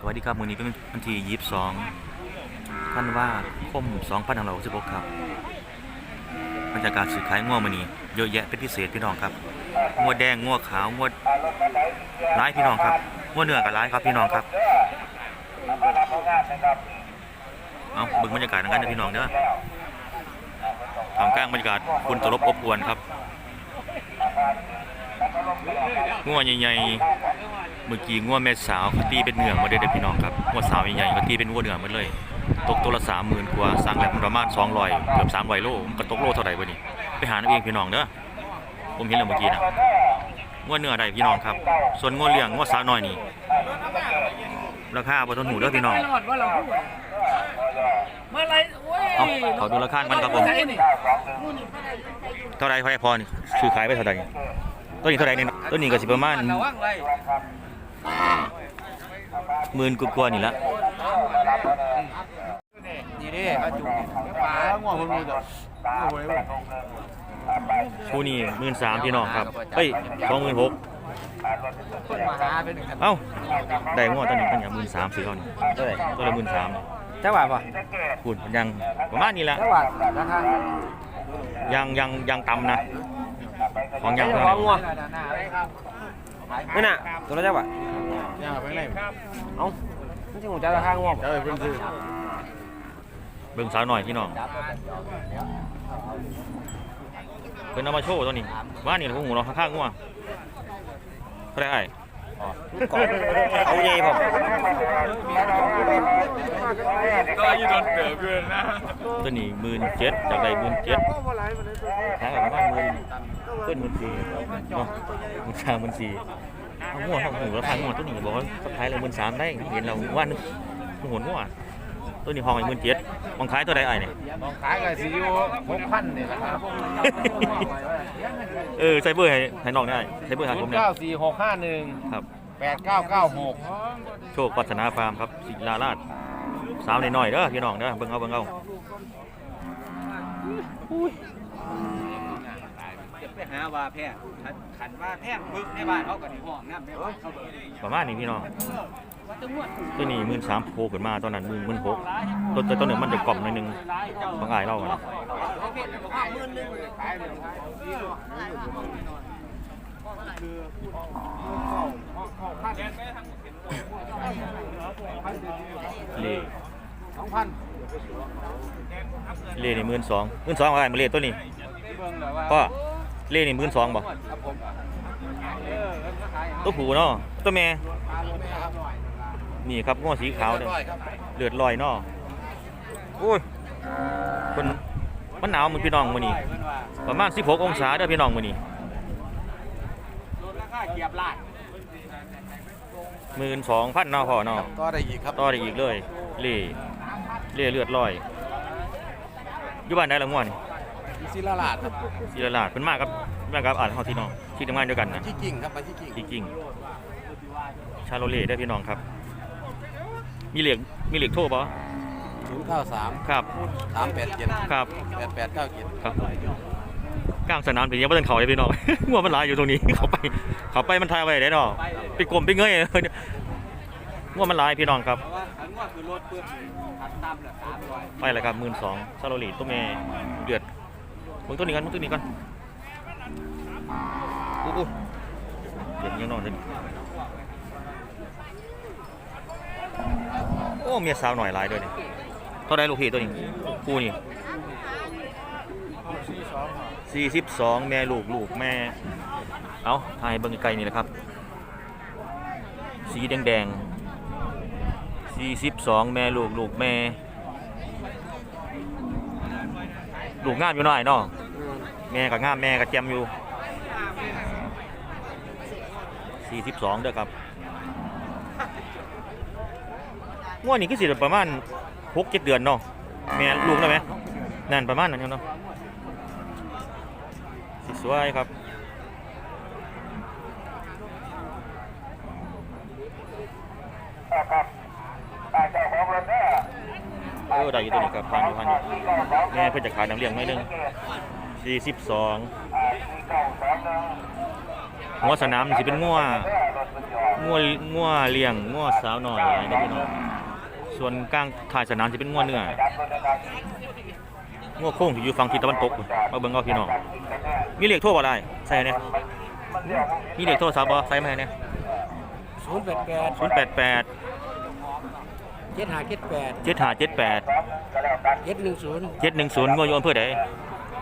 สวัสดีครับมือนี้เป็นวันที่ยี่สิบสองท่านว่าคมสองพันหกสิบหกครับบรรยากาศสื่อขายง่วงมือนี้เยอะแยะเป็นพิเศษพี่น้องครับง่วแดงง่วขาวง่วร้ายพี่น้องครับง่วเนื้อกับร้ายครับพี่น้องครับเอาบิ่งบรรยากาศกันนะพี่น้องเด้อทางกลางบรรยากาศคุณตลบอบอวนครับ ง่วใหญ่ๆเมื่อกี้งัวแม่สาวเขาตีเป็นเนื้อมาได้เด้พี่น้องครับงัวสาวใหญ่ๆก็ตีเป็นงัวเนื้อหมาเลย ตกตัวละสามหมื่นกว่าสั่งแล้วประมาณสองร้อยเกือบสามร้อยโลมันก็ตกโลเท่าไหร่วะนี่ไปหาเอาเองพี่น้องเด้อผมเห็นแล้วเมื่อกี้นะงัวเนื้อได้พี่น้องครับ ส่วนงัวเลี้ยงงัวสาวน้อยนี่ราคาบ่ทนหูเด้อพี่น้องเมื่อไรเขาดูราคามันครับผมใช่นี่เท่าไรพอพอนี่ซื้อขายไปเท่าไหร่ ตัวนี้เท่าไหร่เนี่ยตัวนี้ก็สิประมาณระวังไรหมื่นกว่าๆนี่ละนี่ดิอาจุปลาง่วงคนมือจ้ะผู้นี่หมื่นสามพี่น้องครับเฮ้ยสองหมื่นหกคนมาหาเป็นหนึ่งกันเอ้าได้งวดตัวนี้เป็นอย่างหมื่นสามสี่ก้อนตัวไหนตัวละหมื่นสามจังหวะป่ะพูดยังประมาณนี้แหละจังหวะราคายังยังยังต่ำนะ ของยังขเท่าอนั้งนงัวนี่น่ะตัวละจังหวะย่างไปไหนเอ้ามันจะหูจะราคาง่วงเจ้าไปเพิ่นซื้อเบิ่งสาวหน่อยพี่น้องเพิ่นเอามาโชว์ตัวนี้ว่านี่พวกหมูเราข้างๆงัวก็ได้ เอาใหญ่ผมก็ยี่โดนเติบเกินนะตัวนี้หมื่นเจ็ดจากใดหมื่นเจ็ดแพงประมาณหมื่นเพิ่นหมื่นสี่เนาะหมื่นสามหมื่นสี่เอางัวของหมูราคางัวตัวนี้บอกว่าสุดท้ายเลยหมื่นสามได้เห็นเราว่านึกหัวงัว ตัวนี้ห้องไอ้หมื่นเจ็ดมองขายตัวใดไอ้เนี่ย มองขายกับซีอิ๊วหกพันนี่แหละครับเออใส่เบอร์ให้ให้น้องได้ใส่เบอร์หาศูผนมย์เนี่ยเก้าสี่หกห้าหนึ่งครับ แปดเก้าเก้าหกโชคปัฒนาฟาร์มครับศิลาราชสาวน้อยๆเด้อพี่น้องเด้อเบิ่งเอาเบิ่งเอาไป หาว่าแพงขันว่าแพงบึกในบ้านเขาก็ในห้องน้ำในบ้านเขาเลยประมาณนี้พี่น้องจังหวัดตัวนี้หมื่นสามโผล่ขึ้นมาตอนนั้นหมื่นหมื่นหกตัวตัวตัวหนึ่งมันจะกล่อมหน่อยหนึงบางอายเล่าอะนะเล่สองพันเล่นี่หมื่นสองหมื่นสองอะไรมาเล่ตัวนี้เบิ่งแล้วว่าพ่อเล่นี่หมื่นสองบ่ครับผมเออเออขายตัวผูเนาะตัวแม่นี่ครับง้อสีขาวเนี่ยเลือดลอยเนาะโอ้ยคนมันหนาวมึงพี่น้องมื้อนี้เพิ่นว่าประมาณ16องศาเด้อพี่น้องมื้อนี้ลดราคาเกียบล้าน12,000เนาะพ่อเนาะก็ได้อีกครับต่อได้อีกเลยเล่เล่เลือดลอยอยู่บ้านใดล่ะม่วน ซิลาลาดครับศิลาลาดเพิ่นมากับมากับอ่านเฮาที่น้องที่ทำงานเดียวกันนะที่กิ่งครับมาที่กิ่งที่จริงชาโลเล่เด้อพี่น้องครับ มีเหล็กมีเหล็กโทรบ่ศูนย์เก้าสามครับสามแปดเจ็ดครับแปดแปดเก้าเจ็ดครับกลางสนามเป็นยังไม่ทันเขาเลยพี่น้องงัวมันหลายอยู่ตรงนี้เขาไปเขาไปมันทายไว้ได้เนาะไปกลมไปเงยงัวมันหลายพี่น้องครับเพราะว่าขันว่าคือรถเพื่อนขันตามแบบตามด้วยไปแล้วครับหมื่นสองซาโลลีตัวแม่เดือด มึงตัวนี้กันมึงตัวนี้กันอู้อู้เดี๋ยวยังนอนเลยโอ้เมียสาวหน่อยหลายด้วยนี่เท่าไรลูกพี่ตัวนี้คู่นี่สี่สิบสองแม่ลูกลูกแม่ เอาถ่ายเบิ่งไกลๆนี่แหละครับ สีแดงๆสี่สิบสองแม่ลูกลูกแม่ ลูกงามอยู่หน่อยเนาะ แม่กับงามแม่กับแจมอยู่สี่สิบสองเด้อครับงวดนี้ก็สิประมาณหกเจ็ดเดือนเนาะแม่ลูกได้ไหมนั่นประมาณนั้นเนาะสิสวยครับเออได้อยู่ตัวนี้ครับพันอยู่พันอยู่แม่เพื่อจะขายน้ำเลี้ยงหน่อยนึง สี่สิบสองหัวสนามนี่สิเป็นงัวงัวงัวเลี้ยงงัวสาวน้อยหลายเด้อพี่น้องส่วนกลางถ่ายสนามจะเป็นงัวเนื้องัวโค้งที่อยู่ฝั่งทิศตะวันตกมาเบิ่งเอาพี่น้องมีเลขโทรบ่ได้ใส่เนี่ยมีเลขโทรศัพท์บ่ใส่มาให้เนี่ยศูนย์แปดแปดศูนย์แปดแปดเจ็ดห้าเจ็ดแปดเจ็ดห้าเจ็ดแปดเจ็ดหนึ่งศูนย์เจ็ดหนึ่งศูนย์งัวอยู่อำเภอใด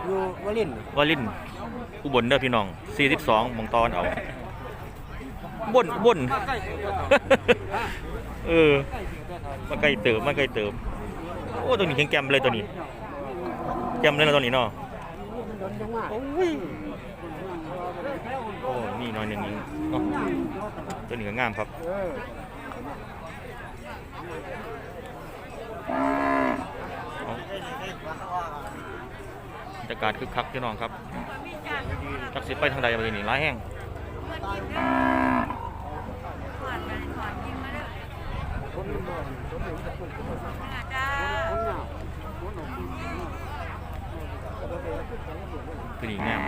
อยู่วลินวลินอุบลเด้อพี่น้องสี่สิบสองมองตอนเอาบ่นบ่นเออมาไกล้เติมมาไกล้เติมโอ้ตัวนี้แข็งแกรมเลยตัวนี้แกรมเลยนะตัวนี้เนาะโอ้นี่น้อยหนึ่งเองเนาะตัวนี้ก็งามครับอาบ รรยากาศคึกคักพี่น้องครับทักสิไปทางใดมาเลยนี่ร้ายแห้งตัวนี้งาม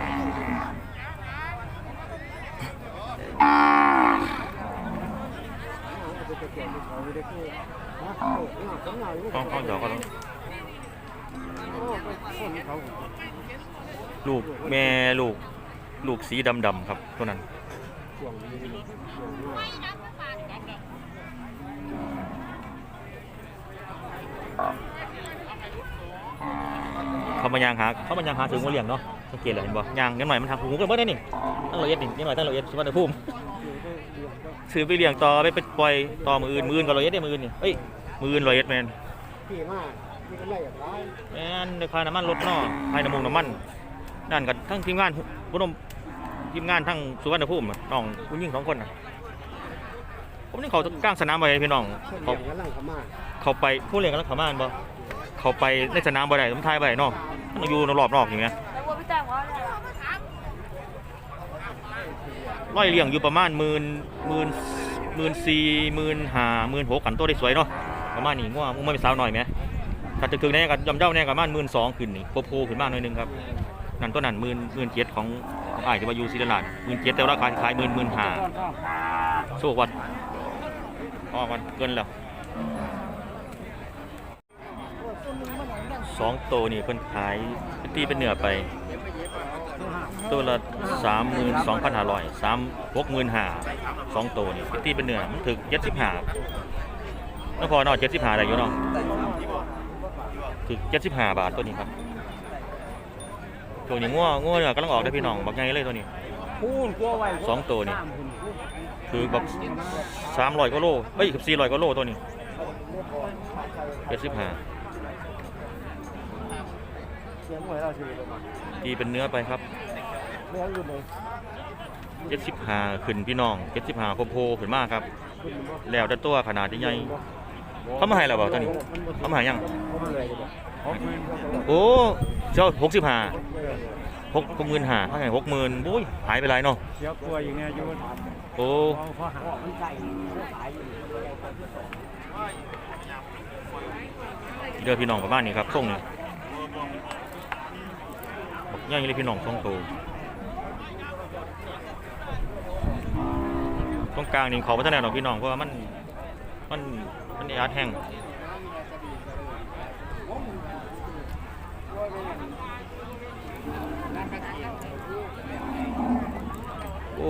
ห้องห้องจอก็ต้อง ลูกแม่ลูก ลูกสีดำๆครับตัวนั้นเขามายางหาเขามายางหาถึงว่าเลี้ยงเนาะสังเกตเลยเห็นบ่ยางนิดหน่อยมันทำหูกันเบิดได้นี่ตั้งละเอียดนี่นิดหน่อยตั้งละเอียดสุวรรณภูมิซื้อไปเลี้ยงต่อไปไปปล่อยต่อมืออื่นมืออื่นก็ละเอียดได้มืออื่นนี่เอ้ยมืออื่นละเอียดแมนพี่มาก นี่ก็ไม่อยากร้ายแมนในค่าน้ำมันรถเนาะค่าน้ำมันน้ำมันนั่นกันทั้งทีมงานผู้นมทีมงานทั้งสุวรรณภูมิน้องผู้หญิงสองคนน่ะผมนี่เขากลางสนามไปพี่น้องเขาเขาไปผู้เลี้ยงกันแล้วเขามานบ่เขาไปในสนามบ่ได้ต้องทายบ่ได้เนาะต้องอยู่รอบนอกอย่างเงี้ยแล้วว่าพี่แจ้งว่าอะไรร้อยเลี้ยงอยู่ประมาณหมื่นหมื่นหมื่นสี่หมื่นห้าหมื่นหกกันตัวได้สวยเนาะประมาณนี้ง่วงมึงไม่เป็นสาวหน่อยไหม ถ้าจะถึงแน่กับยำเจ้าแน่กับประมาณหมื่นสองขึ้นนี่โผล่ขึ้นมากหน่อยนึงครับนั่นตัวนั้นหมื่นหมื่นเจ็ดของของอ้ที่ว่าอยู่ซีดาลาดหมื่นเจ็ดแต่ว่าราคาขายหมื่นหมื่นห้าโชควัดอ๋อมันเกินแล้วสองตัวนี่เพิ่นขายตีเป็นเนื้อไปตัวละสามหมื่นสองพันห้าร้อยสามหกหมื่นห้าสองตัวนี่ตีเป็นเนื้อมันถึงเจ็ดสิบห้าแล้วพอเนาะเจ็ดสิบห้าอะได้อยู่เนาะ ถึงเจ็ดสิบห้าบาทตัวนี้ครับตัวนี้ง่วง่วเนี่ยกำลังออกได้อพี่น้องบักไงเลยตัวนี้พูนกลัวไว้สองตัวนี่คือแบบสามร้อยกว่าโลเอ้ยสี่ร้อยกว่าโลตัวนี้เจ็ดสิบห้าเสียงหวยเราชื่อตีเป็นเนื้อไปครับเลี้ยงอยู่เลยเจ็ดสิบห้าขึ้นพี่น้องเจ็ดสิบห้าโพโพขึ้นมากครับ แล้วแต่ตัวขนาดใหญ่ เขามาให้แล้วเปล่าตอนนี้เขามาให้ยังโอ้เจ้าหกสิบห้าหกหมื่นห้าเขาให้หกหมื่นบุ้ยหายไปไรเนาะเดี๋ยวกลัวอย่างเงี้ยยุ่นโอ้เดี๋ยวพี่น้องประมาณนี้ครับส่งนี่ย่างเลยพี่น้องส่งโตตรงกลางนี่เขาพัฒนาหรอกพี่น้องเพราะว่ามันมัน นอาร์ตแห้งโอ้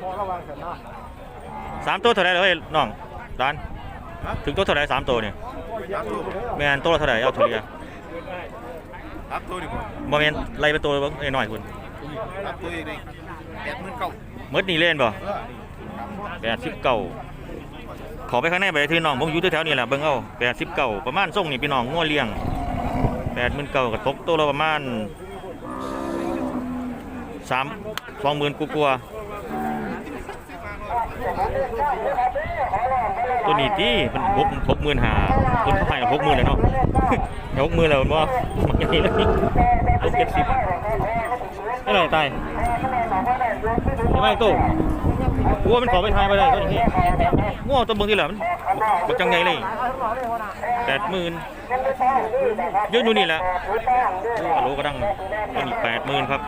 พอระวังเสร็จนะสามตัวเท่าไหรเลยน้องร้านถึงตัวเท่าไหรสามตัวเนี่ยแมนตัวละเท่าไหรเอาเฉลี่ย รับตัวดีกว่าบ่แมนไล่ไปตัวเบิ่งหน่อยคุณรับตัวอีกเลยแปดหมื่นเก้าเมดนี่เล่นบ่แปดสิบเก้าขอไปข้างในไปที่น้องผมอยู่แถวๆนี่แหละเบิ่งเอาแปดสิบเก้าประมาณส่งนี่พี่น้องงัวเลี้ยงแปดหมื่นเก้ากับตกตัวละประมาณสามสองหมื่นกว่าๆตัวนี้ที่มันหก หกหมื่นหาคนเขาให้หกหมื่นแล้วเนาะหกหมื่นแล้วบ่มันยังไงเลยลงเจ็ดสิบไม่ไรตายใช่ไหมตู้โอ้มันขอไปทายไปเลยก็อย่างนี้ง่วงตัวเบิ่งที่เหลือมันบักจังไงเลยแปดหมื่นยืนอยู่นี่แหละโอ้โหก็ดังตัวนี้แปดหมื่นครับ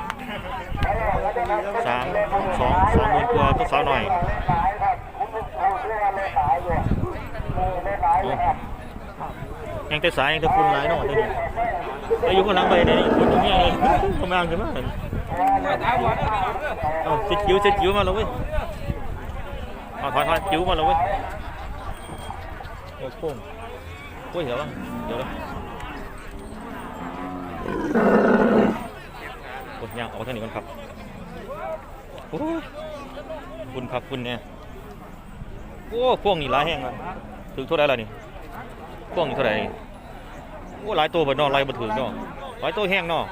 สามสองสองหมื่นกว่าตัวสาวหน่อยโอ้ยั งแต่สายยังแต่คุณหลายเนาะตัวนี้ไปอยู่ข้างหลังไปในี่คุณตรงนี้เลยทำงานใช่ไหมเอาเสิจิ๋วเสิจิ๋วมาเลยเว้ยเอาถอยถอยจิ๋วมาเลยเว้ยโอ้โหโอ้ยเดี๋ยวบ้างเดี๋ยวกดยางออกทางนี้ก่อนครับโอ้ยคุณครับคุณเนี่ยโอ้พวกนี้หลายแห้งเลยถึงเท่าไรแล้วนี่พวกนี้เท่าไหร่ อ้หลายตัวเบิดเนอหลายบ่ถึงเนาะหลายตัวแห้งเนาะ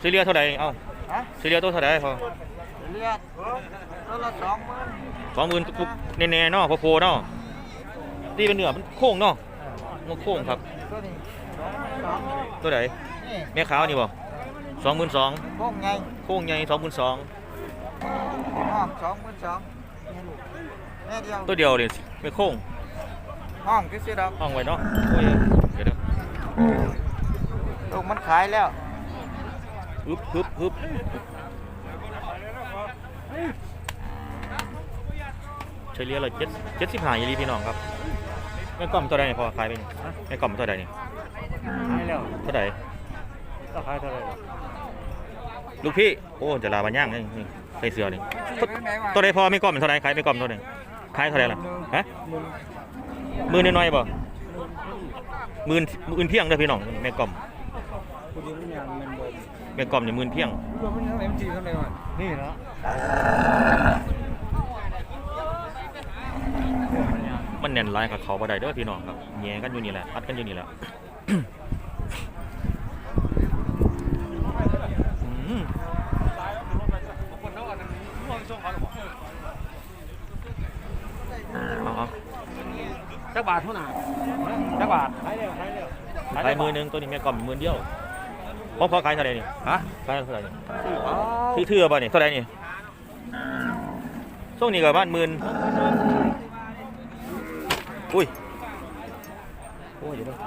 ซีเรียเท่าไหร่เอ้าฮะซีเรียตัวเท่าไหร่พอเลือดตัวละสองหมื่นสองหมื่นปุ๊บแน่ๆเนาะพอโพเนาะตีเป็นเนื้อมันโค้งเนาะมันโค้งครับ ตัวนี้สองตัวไหนนี่แม่ขาวนี่บ่สองหมื่นสองพวกไงโค้งใหญ่สองหมื่นสองห้องสองหมื่นสองแม่เดียวตัวเดียวเลยไม่โค้งห้องคือสิดอกห้องไว้เนาะโอ้ยเดี๋ยวเดี๋ยว ลูกมันขายแล้วฮึบฮึบฮึบเฉลี่ยเลยเจ็ดเจ็ดสิบห้ายี่ลีพี่น้องครับแม่กล่อมตัวใดนี่พอขายไปนี่แม่กล่อมตัวใดนี่ขายแล้วเท่าไหร่ก็ขายเท่าไหร่ลูกพี่โอ้จะลาบานย่างนี่นี่ใส่เสื้อนี่ตัวตัวใดพอไม่กล่อมเท่าไหร่ขายไม่กล่อมเท่าไหร่ขายเท่าไหร่ล่ะฮะมึงหมื่นน้อยๆบ่ หมื่นหมื่นเพียงเด้อพี่น้องแม่กล่อมกูยิงมันยังมันบ่แม่กล่อมนี่หมื่นเพียงตัวมันยังเอ็มจีเท่าไหร่วะนี่เนาะมันแน่นหลายกับเขาบ่ได้เด้อพี่น้องครับแย่กันอยู่นี่แหละอัดกันอยู่นี่แหละอืมเอาเอา จักบาทเท่าไหร่จักบาทขายแล้วขายแล้วขายมือหนึงตัวนี้แม่กล่อมหมื่นเดียวพอพอขายเท่าไหร่นี่ฮะขายเท่าไหร่นี่อ๋อที่เทื่อป่ะนี่เท่าไหร่นี่ช่วงนี้ก็บ้านหมื่นอุ้ยโอ้ยเดี๋ยวเดี๋ยว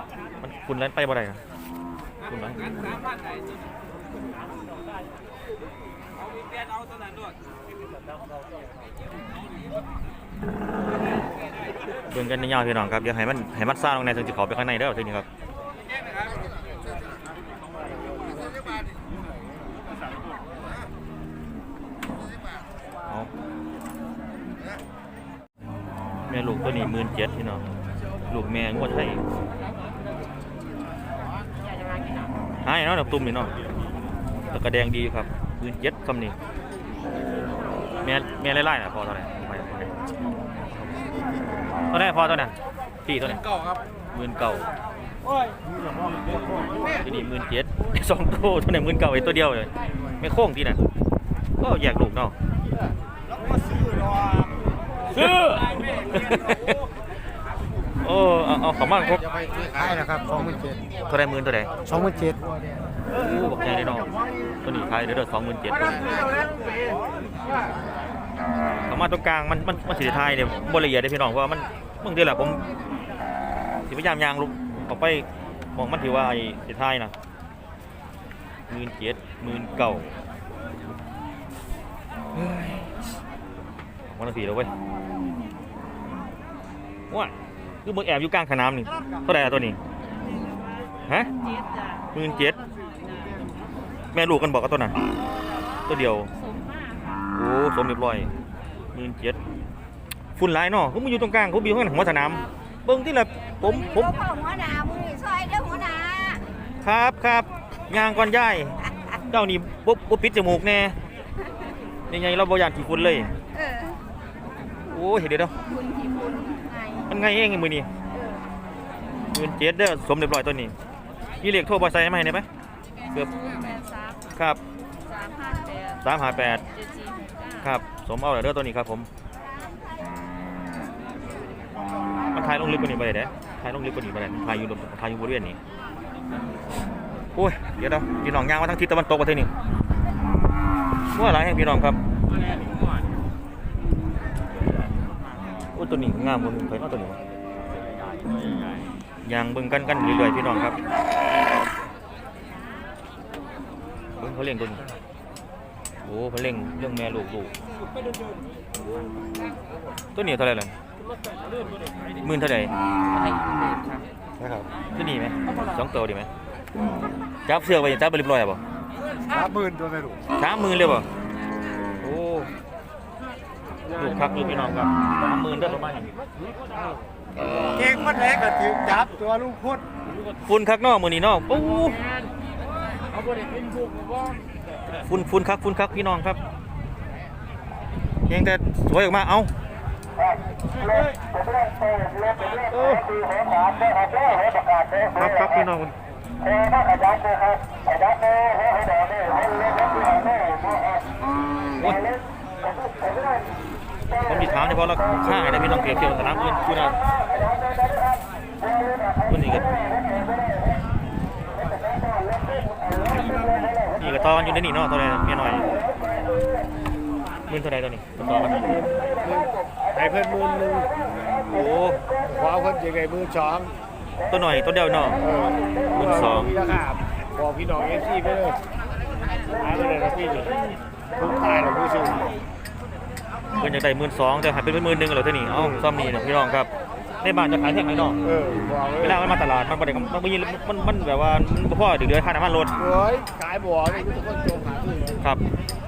มันคุณแล่นไปบ่ได้นะคุณแล่นเบิ่งกันยาวๆพี่น้องครับอย่าให้มันให้มันซ่าลงในถึงจะขอไปข้างในเด้อทีนี้ครับแม่ลูกตัวนี้หมื่นเจ็ดพี่น้องลูกแม่งวดไทยหายเนาะดอกตุ้มนี่เนาะตะกระแดงดีครับหมื่นเจ็ดคำนี้แม่แม่ไล่ๆน่ะพอเท่าไหร่ เท่าไหร่พอเท่าไหร่พี่เท่าไหร่เก้าครับหมื่นเก่าที่นี่หมื่นเจ็ดสองตัวตัวไหนหมื่นเก่าไอ้ตัวเดียวเลยไม่โค้งที่นั่นก็แยกลูกเนาะแล้วก็ซื้อรอซื้อโอ้เอาเอาเขามาครบจะไปซื้อขาขายยแล้วครับสองหมื่นเจ็ดตัวใดหมื่นตัวใดสองหมื่นเจ็ดโอ้บอกใหญ่เลยเนาะตัวนี้ขายเดือดสองหมื่นเจ็ดเขามาตรงกลางมันมันมันสีไทายเนี่ยบละเอียดเลยพี่น้องเพราะว่ามันเมื่อเดือนละผมสิพยายามยางลุกออกไปมองมันถือว่าไอ้สีไทายนะหมื่นเจ็ดหมื่นเก่าวันละสี่แล้วเว้ยว้าคือมึงแอบอยู่กลางสนามนี่เท่าไหร่ตัวนี้ฮะหมื่นเจ็ดแม่ลูกกันบอกกับตัวน่ะตัวเดียวโอ้สมเรียบร้อยหมื่นเจ็ด ฝุ่นหลายเนาะผมมาอยู่ตรงกลางผมอยู่ข้างหลังหัวสนามเบิ้งที่ละผมผมพ่อหัวหน้ามือซอยเด้อหัวหน้าครับครับยางก่อนย่ายเจ้านี่ปุ๊บปุ๊บปิดจมูกแน่ยังไงเราบ่อยากขี่ฝุ่นเลยเออโอ้ยเดี๋ยวเดี๋ยวคุณที่คุณไงมันไงเองไงมือนี่เออหมื่นเจ็ดเด้อสมเรียบร้อยตัวนี้มีเหล็กโทรบอใส่มาให้ได้ไหมเกือบแปดสามครับสามห้าแปดสามหาแปดเจ็ดสี่หกเก้าครับ สมเอาเด้อตัวนี้ครับผม มันถ่ายลงลึกกว่านี้ไปเลยเด้ถ่ายลงลึกกว่านี้ไปเลยถ่ายอยู่บนถ่ายอยู่บริเวณนี้โอ้ยเดี๋ยวเดี๋ยวพี่น้องย่างมาทางทิศตะวันตกประเทศนี้ว่าอะไรให้พี่น้องครับโอ้ตัวนี้งามบนไปเนาะตัวนี้ยางเบิ่งกันกันเรื่อยๆพี่น้องครับเบิ่งเขาเลี้ยงตัวนี้โอ้เขาเลี้ยงเรื่องแม่ลูกลูกตัวนี้เท่าไหร่ล่ะ หมื่นเท่าไหร่นะครับตัวนี้ไหมสองตัวดีไหมจับเสือกไปจับไปเรียบร้อยอะบ่สามหมื่นตัวไม่รู้สามหมื่นเลยบ่โอ้ลูกคักลูกพี่น้องครับสามหมื่นได้ประมาณนี้เก่งมันแรงก็ถึงจับตัวลูกพุทธฝุ่นคักเนอกมือนี้เนอกโอ้เอาบ่ได้เป็นพวกว่าฝุ่นฝุ่นคักฝุ่นคักพี่น้องครับยังแต่สวยออกมา เอ้าโอ้ ครับครับพี่น้องโอ้ยผมดีถามเฉพาะเราคาให้ได้พี่น้องเกี่ยวเกี่ยวสนามอื่นคุณนะวันนี้ก็นี่ก็ตอนอยู่ในนี่เนาะตัวใดเมียหน่อย หมื่นเท่าใดตัวนี้ตัวต่อกันให้เพิ่นหมื่นหนึ่งโอ้ขอเพิ่นจะได้หมื่นสองตัวหน่อยตัวเดียวเนาะเออหมื่นสองมีราคาบอกพี่น้องเอฟซีไปเลยหายไปเลยนะพี่นี่ทุกทายเราผู้สูงเพิ่นอยากได้หมื่นสองแต่หายเป็นหมื่นหนึ่งเหรอเท่านี้เอ้าซ่อมนี่เนาะพี่น้องครับในบ้านจะขายเท่าไหร่เนาะเออบอกเลเวยลามันมาตลาดมันบ่ได้กำมันบ่ยินมันมันแบบว่ามันบ่พอเดือดค่าน้ำมันรถเฮ้ยขายบ่อนี่ทุกคนจมหาที่เลยครับ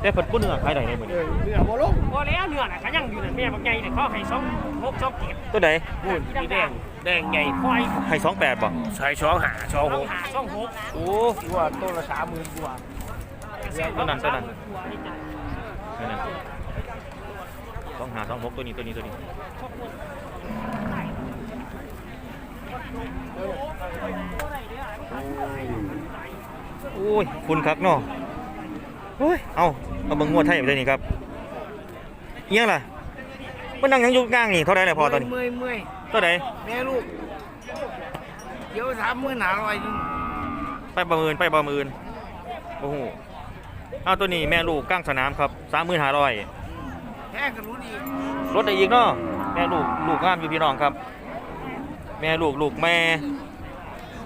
แต่เพิ่นกุ้นเนื้อขายได้ในมื้อเอนี้อเนื้อบ่ลงบ่แล้วเนื้อน่ะก็ยังอยู่นั่นแม่บักใหญ่เนี่ยเขาให้สองหกสองเก็บตัวใดพูดสีแดงแดงใหญ่ควายให้28บ่ใช้ช่องหาช่องหกหาช่องหกโอ้ที่ว่าต้นละสามหมื่นกว่าตัวนั้นตัวนั้นตัวนั้นต้องหาต้องพกตัวนี้ตัวนี้ตัวนี้โอ้ยคุณคักเนาะ โอ้ย เอาเอาเบิ่งงวดไทยไปเลยนี่ครับเอียงล่ะมันนั่งยังอยู่กลางนี่เท่าไหร่เลยพอตอนนี้เมื่อยเมื่อยเท่าไหร่แม่ลูกเดี๋ยวสามหมื่นหาร้อยหนึงไปประเมินไปประเมินโอ้โหเอาตัวนี้แม่ลูกกลางสนามครับสามหมื่นห้าร้อยแพงกันรู้ดีรถได้อีกเนาะแม่ลูกลูกงามอยู่พี่น้องครับ แม่ลูกลูกแม่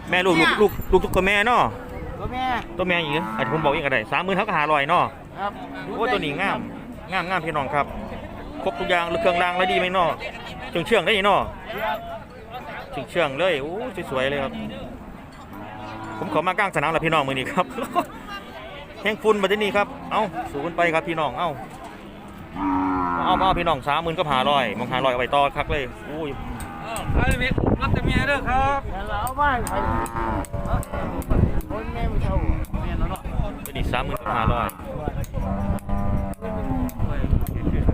แม่ลูกลูกลูกลูกทุกคนแม่เนาะ ตัวแม่ตัวแม่อีกอาจจะผมบอกอีกก็ได้สามหมื่นเท่ากับห้าร้อยเนาะครับโอ้ตัวนี้งามงามงามพี่น้องครับ ครบทุกอย่างเครื่องรางแล้วดีไหมเนาะเชื่องเชื่องได้เนาะเชื่องเชื่องเลยโอ้สวยๆเลยครับ ผมขอมากลางสนามแล้วพี่น้องมือนี้ครับแห้งฝุ่นมาที่นี่ครับ เอ้าสูนไปครับพี่น้อง เอ้าเอาเอาพี่น้องสามหมื่นก็หาร้อยมองหาร้อยเอาไปต่อคักเลยอุ้ยไอ้เม็ดรับแต่เมียเด้อครับแล้วเอาบ้านใครคนแม่ไม่ เท่าตัวนี้สามหมื่นก็หาร้อย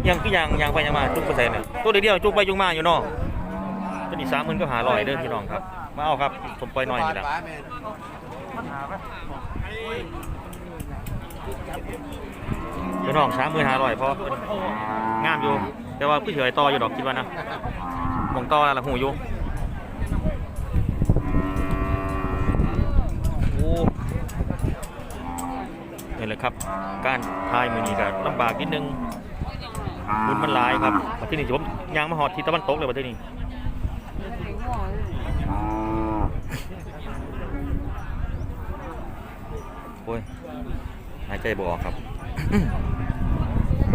ยังก็ยังยังไปยังมาจุกเปอร์เซ็นต์เนี่ยตัวเดียวจุกไปจุกมาอยู่เนาะตัวนี้สามหมื่นก็หาร้อยเด้อพี่น้องครับ มาเอาครับผมปล่อยหน่อยนี่แหละพี่น้องสามหมื่นหาร้อยพองามอยู่ แต่ว่าผู้เฉยต่ออยู่ดอกคิดว่านะมองต่อแล้วละหูอยู่ โอ้นี่ แหละครับ การทายมือนี้ก็ลำบากนิดนึงบุญมันหลายครับมาที่นี่ผมยางมาหอดที่ตะวันตกเลยมาที่นี่โอ้ยหายใจบ่อกครับ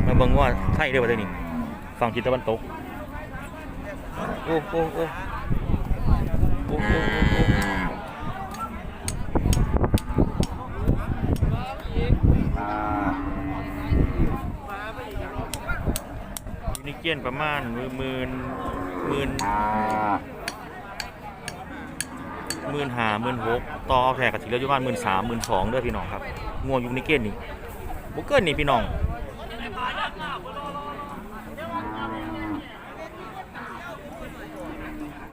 มาบิ่งว่าไทยเด้มาที่นี่ฝั่งทิศตะวันตก โอ้โอ้โอ้โอ้โอ้โอ้โอ้ ยูนิเกียนประมาณหมื่นหมื่นหมื่นหมื่นห้าหมื่นหกต่อเอาแทกกับสิเหลืออยู่ประมาณหมื่นสามหมื่นสองเด้อพี่น้องครับงัวยูนิเกียนนี่บุกเกิลนี่พี่น้อง